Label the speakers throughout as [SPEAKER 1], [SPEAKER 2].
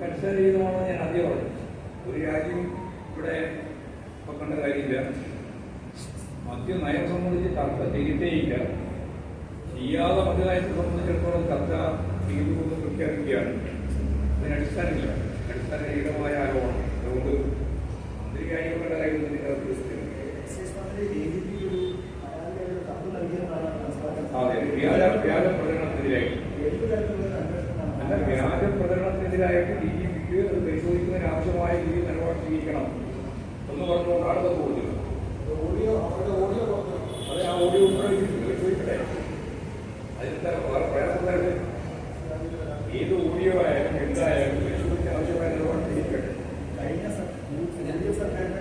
[SPEAKER 1] Consider ചെയ്തതാണെന്ന് ഞാൻ ആദ്യം പറഞ്ഞു. ഒരു രാജ്യം ഇവിടെ വെക്കേണ്ട കണ്ട കാര്യമില്ല. മദ്യ നയം സംബന്ധിച്ച് ചർച്ച ചെയ്തിട്ടേയില്ല. ചെയ്യാതെ മദ്യനയത്തെ സംബന്ധിച്ചിടത്തോളം ചർച്ച ചെയ്തുകൊണ്ട് പ്രഖ്യാപിക്കുകയാണ്. അതിന് അടിസ്ഥാനമില്ല. അടിസ്ഥാനരഹിതമായ ആരോപണം. അതുകൊണ്ട് മന്ത്രി കാര്യങ്ങളുടെ കാര്യത്തിൽ ഇതിനകത്ത് അതെ വ്യാജ വ്യാജ പ്രചരണത്തിനെതിരായി അല്ല വ്യാജ പ്രചരണത്തിനെതിരായിട്ട് ഡി ജി പിക്ക് അത് പരിശോധിക്കുന്നതിന് ആവശ്യമായ രീതിയിൽ നിലപാട് സ്വീകരിക്കണം എന്ന് പറഞ്ഞുകൊണ്ടാണ് അത് ഓഡിയോ അത് ആ ഓഡിയോ ചോദിക്കട്ടെ അതിന്റെ വേറെ പ്രയാസമുള്ളത് ഏത് ഓഡിയോ ആയാലും എന്തായാലും പരിശോധിക്കാൻ ആവശ്യമായ നിലപാട് സ്വീകരിക്കട്ടെ. ആ. സർക്കാരിന്റെ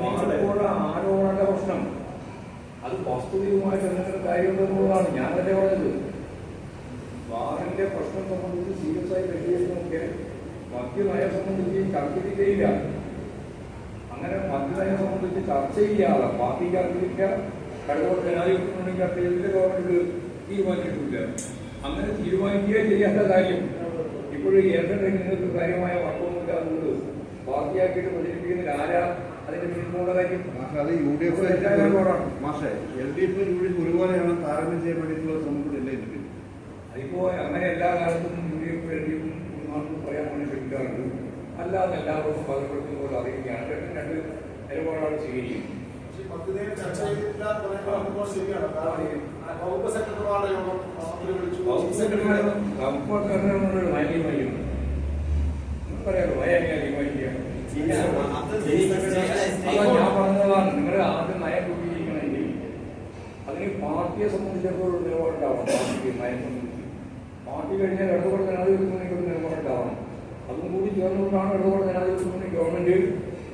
[SPEAKER 1] മാറുമ്പോൾ ആരോപണ പ്രശ്നം. അത് വസ്തുതയുമായി ബന്ധപ്പെട്ട കാര്യമുണ്ടെന്നുള്ളതാണ് ഞാൻ തന്നെ പറഞ്ഞത്. വാറിന്റെ പ്രശ്നം സംബന്ധിച്ച് സീരിയസ് ആയി പരിശീലിക്കുന്നതൊക്കെ മദ്യനയം സംബന്ധിച്ച് ചർച്ച ചെയ്യില്ല അങ്ങനെ മദ്യനയം സംബന്ധിച്ച് ചർച്ച ചെയ്യാതെ പാർട്ടി ചർച്ചയില്ല കടലോട്ട് ജനാധിപത്യം ചർച്ച ചെയ്തിട്ട് ഗവൺമെന്റ് തീരുമാനിച്ചിട്ടില്ല. അങ്ങനെ തീരുമാനിക്കുകയും ചെയ്യാത്ത കാര്യം ഇപ്പോഴും ഏതെങ്കിലും നിങ്ങൾക്ക് കാര്യമായ വർക്കൊന്നുമില്ല അതുകൊണ്ട് പാർട്ടിയാക്കിയിട്ട് പ്രചരിപ്പിക്കുന്നതിൽ ആരാ? അതിന്റെ പിന്നിലുള്ള കാര്യം.
[SPEAKER 2] മാഷെ, അത് യു ഡി എഫ്
[SPEAKER 1] തെറ്റായ
[SPEAKER 2] L D F U D F ഒരുപോലെയാണ് താരതമ്യം ചെയ്യാൻ വേണ്ടിയിട്ടുള്ള ഇതിന്.
[SPEAKER 1] അതിപ്പോ അങ്ങനെ എല്ലാ കാലത്തും U D F L D എഫും നമുക്ക് പറയാൻ വേണ്ടി ശ്രമിക്കാറുണ്ട് അല്ലാതെ എല്ലാവർക്കും പകർപ്പെടുത്തുന്ന പോലെ അറിയുകയാണ് രണ്ടും രണ്ട് നിലപാടാണ് സ്വീകരിക്കുന്നത്.
[SPEAKER 3] ചർച്ച ചെയ്തിട്ടില്ല. കുറെ പറയുമ്പോൾ ശരിയാണ്. കാരണം വകുപ്പ് സെക്രട്ടറിമാരുടെ യോഗം മന്ത്രി വിളിച്ചു. ചീഫ് സെക്രട്ടറി
[SPEAKER 1] കംഫർട്ട് മാന്യമായും പറയാമോ മാന്യമായിരിക്കും അതാ ഞാൻ പറഞ്ഞതാണ് നിങ്ങൾ ആദ്യം നയം രൂപീകരിക്കണമെങ്കിൽ അതിന് പാർട്ടിയെ സംബന്ധിച്ചിടത്തോളം നിലപാടുണ്ടാവണം. പാർട്ടി നയം സംബന്ധിച്ച് പാർട്ടി കഴിഞ്ഞാൽ ഇടതുപക്ഷ ജനാധിപത്യത്തിന് ഒരു നിലപാടുണ്ടാവണം അതും കൂടി ചേർന്നുകൊണ്ടാണ് ഇടതുപക്ഷ ജനാധിപത്യത്തിന് ഗവൺമെന്റ്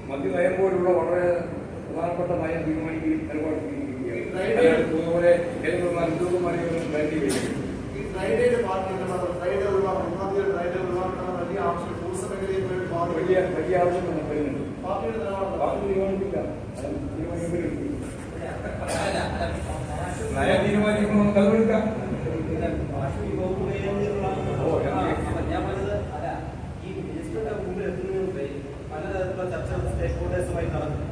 [SPEAKER 1] മദ്യനയം പോലുള്ള വളരെ പ്രധാനപ്പെട്ട നയം തീരുമാനിക്കുകയും നിലപാട് സ്വീകരിക്കുകയാണ് ഏതെങ്കിലും വേണ്ടി വരും
[SPEAKER 3] വലിയ
[SPEAKER 1] വലിയ ആവശ്യം വരുന്നുണ്ട്. നയം തീരുമാനിക്കുമ്പോൾ നമുക്ക് എടുക്കാം
[SPEAKER 4] ഞാൻ പറഞ്ഞത് അല്ല ഈ മിനിസ്റ്ററുടെ മുമ്പിൽ എത്തുന്നതിന് മുമ്പേ പലതരത്തിലുള്ള സ്റ്റേക്ക് ഹോൾഡേഴ്സുമായി നടക്കും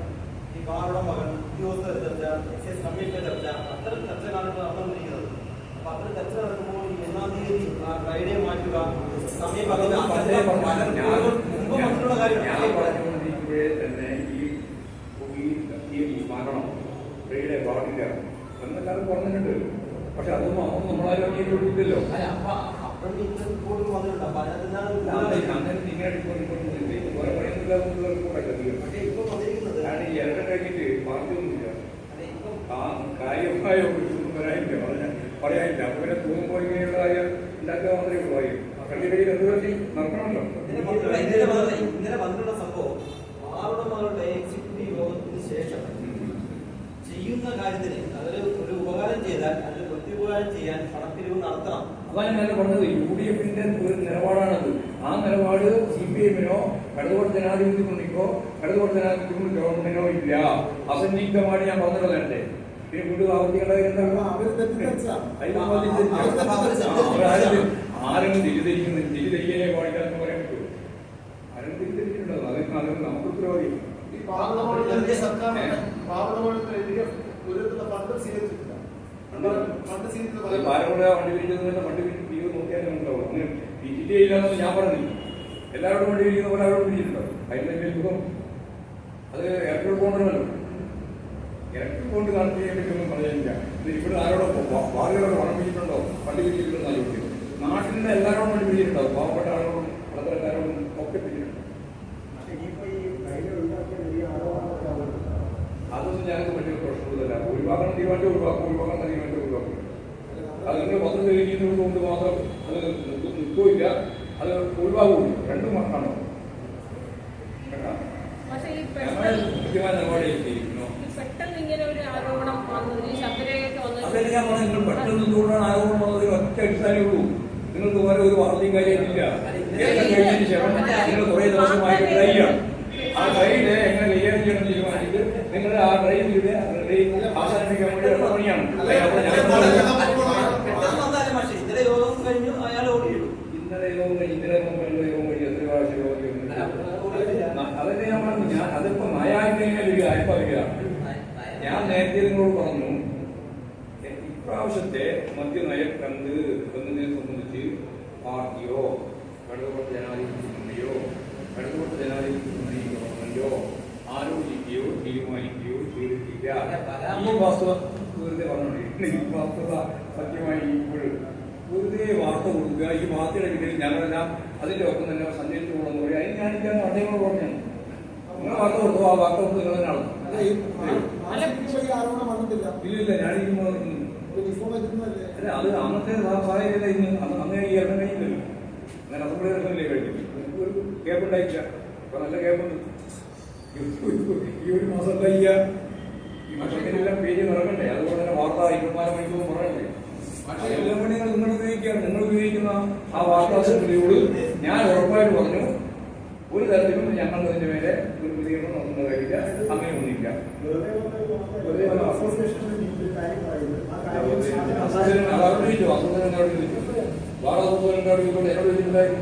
[SPEAKER 4] ഈ ബാറുടെ മകൻ ഉദ്യോഗസ്ഥരുടെ ചർച്ച എക്സൈസ് കമ്മീഷന്റെ ചർച്ച അത്തരം ചർച്ചകളാണ് നടന്നുകൊണ്ടിരിക്കുന്നത്. അപ്പൊ അത്തരം ചർച്ച നടക്കുമ്പോൾ ഈ ഒന്നാം തീയതി ആ ഫ്രൈഡേ മാറ്റുക സമയം പറഞ്ഞിട്ടുള്ള കാര്യം
[SPEAKER 1] റെയിലെ പാടില്ല എന്നെല്ലാവരും പറഞ്ഞിട്ടുണ്ട്. പക്ഷെ അതൊന്നും അതൊന്നും നമ്മളാരും അംഗീകരിച്ചില്ലല്ലോ
[SPEAKER 4] അതെ,
[SPEAKER 1] കാര്യമായ ഒരു ഇതൊന്നും വരാനില്ല പറയാനില്ല. അപ്പൊ പിന്നെ തോന്നുമ്പോൾ ഇങ്ങനെയുള്ള കാര്യം ഉണ്ടാക്കുക മാത്രമേ ഉള്ളൂ. കാര്യം കള്ളികളിൽ എന്ത് പറ്റി നടക്കണമല്ലോ.
[SPEAKER 4] വന്നിട്ടുള്ള ഇന്നലെ വന്നിട്ടുള്ള സംഭവം. ആരുടെ മകളുടെ എക്സിക്യൂട്ടീവ് യോഗത്തിന് ശേഷം ചെയ്യുന്ന കാര്യത്തിന് അതൊരു ഒരു ഉപകാരം ചെയ്താൽ അതിൽ പ്രത്യുപകാരം ചെയ്യാൻ പണപ്പിരിവ് നടത്തണം.
[SPEAKER 1] അതാണ് ഞാൻ പറഞ്ഞത് യു ഡി എഫിന്റെ ഒരു നിലപാടാണത്. ആ നിലപാട് സി പി എമ്മിനോ കടുതോട് ജനാധിപത്യ മുന്നിക്കോ കടുതോട് ജനാധിപത്യ ഗവൺമെന്റിനോ ഇല്ല. അസന്നിഗ്ധമായിട്ട് ഞാൻ പറഞ്ഞത് നേരത്തെ. പിന്നെ വീണ്ടും ആരും തിരിതിരിക്കുന്നു തിരിതിരിക്കാനേ പാടിക്കാന്ന് പറയാൻ പറ്റുമോ ആരും തിരിതിരിക്കുന്നുണ്ടോ അതിന് അതിന് നമുക്ക് ഉത്തരവാദിയും
[SPEAKER 3] ഈ പാർലമെന്റിൽ സർക്കാർ പാർലമെന്റിൽ ഒരു ഫണ്ട് സ്വീകരിച്ചിട്ടില്ല. ഫണ്ട്
[SPEAKER 1] അത്
[SPEAKER 3] സ്വീകരിച്ചത്
[SPEAKER 1] പാലമുഴ വണ്ടി വണ്ടി പിരിവ് നോക്കിയാലും ഉണ്ടാവും അങ്ങനെ ഡിജിറ്റൽ ചെയ്യില്ലെന്ന് ഞാൻ പറഞ്ഞില്ല എല്ലാവരും വണ്ടി പിരിക്കുന്ന പോലെ അവരോട് പിരിച്ചിട്ടുണ്ടോ അതിന്റെ സുഖം അത് ഇലക്ട്രിക് ബോണ്ടല്ലോ ഇലക്ട്രിക് ബോണ്ട് ചെയ്യാൻ പറ്റുമെന്ന് പറഞ്ഞില്ല ഇത് ഇവിടെ ആരോടൊപ്പം വാർഡുകളോട് പണം പിരിച്ചിട്ടുണ്ടോ വണ്ടി പിരിച്ചിട്ടുണ്ടോ ആലോചിക്കും നാട്ടിലെ എല്ലാവരോടും വണ്ടി പിരിച്ചിട്ടുണ്ടാവും പാവപ്പെട്ട ആളോടും പലതരക്കാരോടും ഒക്കെ പിരിച്ചിട്ടുണ്ട് അതൊന്നും ഞങ്ങൾക്ക് വലിയ പ്രശ്നമില്ല തീരുമാനിച്ച ഒഴിവാക്കും ഒഴിവാക്കണം തീരുമാനം ഒഴിവാക്കും. അതിന് പത്രം തെളിയിക്കുന്നത് കൊണ്ട് മാത്രം അത് നിൽക്കില്ല അത് ഒഴിവാകും രണ്ടും മറക്കണം കൃത്യമായ
[SPEAKER 5] ആരോപണം വന്നത് ഈ ശബരിമലയൊക്കെ
[SPEAKER 1] അതല്ല ഞാൻ
[SPEAKER 5] വന്നത്
[SPEAKER 1] നിങ്ങൾ പെട്ടെന്ന് എന്തുകൊണ്ടാണ് ആരോപണം വന്നത്? ഒറ്റ അടിസ്ഥാനമേ ഉള്ളൂ. നിങ്ങൾക്ക് വേറെ ഒരു വാർത്തയും കാര്യമില്ല കേരളം കഴിഞ്ഞതിന് ശേഷം നിങ്ങൾ കുറേ ദിവസമായിട്ട് കഴിയാണ് ആ ട്രെയിന് എങ്ങനെ കൈകാര്യം ചെയ്യണം എന്ന് തീരുമാനിച്ചിട്ട് നിങ്ങൾ ആ ട്രെയിനിലൂടെ ട്രെയിൻ അവസാനിപ്പിക്കാൻ വേണ്ടി പണിയാണ്.
[SPEAKER 4] പക്ഷേ ഇന്നലെ
[SPEAKER 1] യോഗം കഴിഞ്ഞ് ഇന്നലെ മുമ്പുള്ള യോഗം കഴിഞ്ഞ് എത്ര പ്രാവശ്യം യോഗം അതൊക്കെ ഞാൻ പറഞ്ഞു ഞാൻ അതിപ്പോ ഒരു അയപ്പ വരികയാണ് ഞാൻ നേരത്തെ നിങ്ങളോട് പറഞ്ഞു ഇപ്രാവശ്യത്തെ മദ്യനയം കണ്ട് എന്നതിനെ സംബന്ധിച്ച് പാർട്ടിയോ കടുതപ്പെട്ട ജനാധിപത്യ മുന്നണിയോ കടുതപ്പെട്ട ജനാധിപത്യ മുന്നണി ഗവൺമെന്റോ ആലോചിക്കുകയോ തീരുമാനിക്കുകയോ ചെയ്തിട്ടില്ല. ഈ വാസ്തവ വെറുതെ പറഞ്ഞോണ്ടിരിക്കുന്നു ഈ വാസ്തവ സത്യമായി ഇപ്പോഴും വെറുതെ വാർത്ത കൊടുക്കുക. ഈ വാർത്തയുടെ പിന്നിൽ ഞങ്ങളെല്ലാം അതിന്റെ ഒപ്പം തന്നെ സഞ്ചരിച്ചു പോകണമെന്ന് പറയും. അതിന് ഞാനിക്കാൻ അദ്ദേഹം പറഞ്ഞു നിങ്ങൾ വാർത്ത കൊടുത്തു? ആ വാർത്ത കൊടുത്ത് നിങ്ങൾ തന്നെ ഇല്ലില്ല ഞാനിരിക്കുമ്പോൾ അല്ല അത് അന്നത്തെ സാഹചര്യത്തിൽ ഇന്ന് അങ്ങനെ ഈ ഇറങ്ങുന്നില്ലല്ലോ കഴിയില്ലല്ലോ അങ്ങനെ അതുകൂടെ ഇറങ്ങുന്നില്ലേ കഴിഞ്ഞു ഒരു ഗ്യാപ്പ് ഉണ്ടായിട്ടില്ല. ഇപ്പൊ നല്ല ഗ്യാപ്പുണ്ട് ഈ ഒരു മാസം കഴിയ ഈ ഭക്ഷണത്തിനെല്ലാം പേജ് ഇറങ്ങണ്ടേ അതുപോലെ തന്നെ വാർത്ത ഇരുപത്തിനാല് മണിക്കൂർ പറയണ്ടേ എല്ലാം കൂടി നിങ്ങൾ നിങ്ങൾ ഉപയോഗിക്കുകയാണ്. നിങ്ങൾ ഉപയോഗിക്കുന്ന ആ വാർത്താ അസംബ്ലിയോട് ഞാൻ ഉറപ്പായിട്ട് പറഞ്ഞു ഒരു തരത്തിലും ഞങ്ങൾ അതിന്റെ മേലെ ഒരു പ്രതികരണം നടത്തുന്ന കഴിയില്ല അങ്ങനെ അസോസിയേഷൻ അതവിടെ ചോദിച്ചു? എന്നോട് വാർത്താ അസോസിയേഷനോട് ചോദിച്ചോട്ടെ എന്നോട് ചോദിച്ചിട്ടുണ്ടായി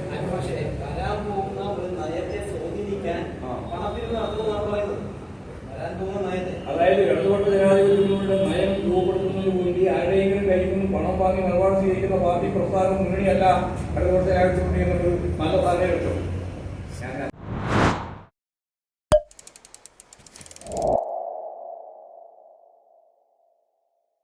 [SPEAKER 1] അതായത് ഇടതുപക്ഷ ജനാധിപത്യത്തിലൂടെ നയം രൂപപ്പെടുത്തുന്നതിന് വേണ്ടി ആരുടെയെങ്കിലും കയ്യിൽ നിന്ന് പണം വാങ്ങി നിലപാട് പാർട്ടി പ്രസ്ഥാനം മുന്നണിയല്ല ഇടതുപക്ഷ ജനാധിപത്യ മുന്നണി എന്നൊരു നല്ല ധാരണ കിട്ടും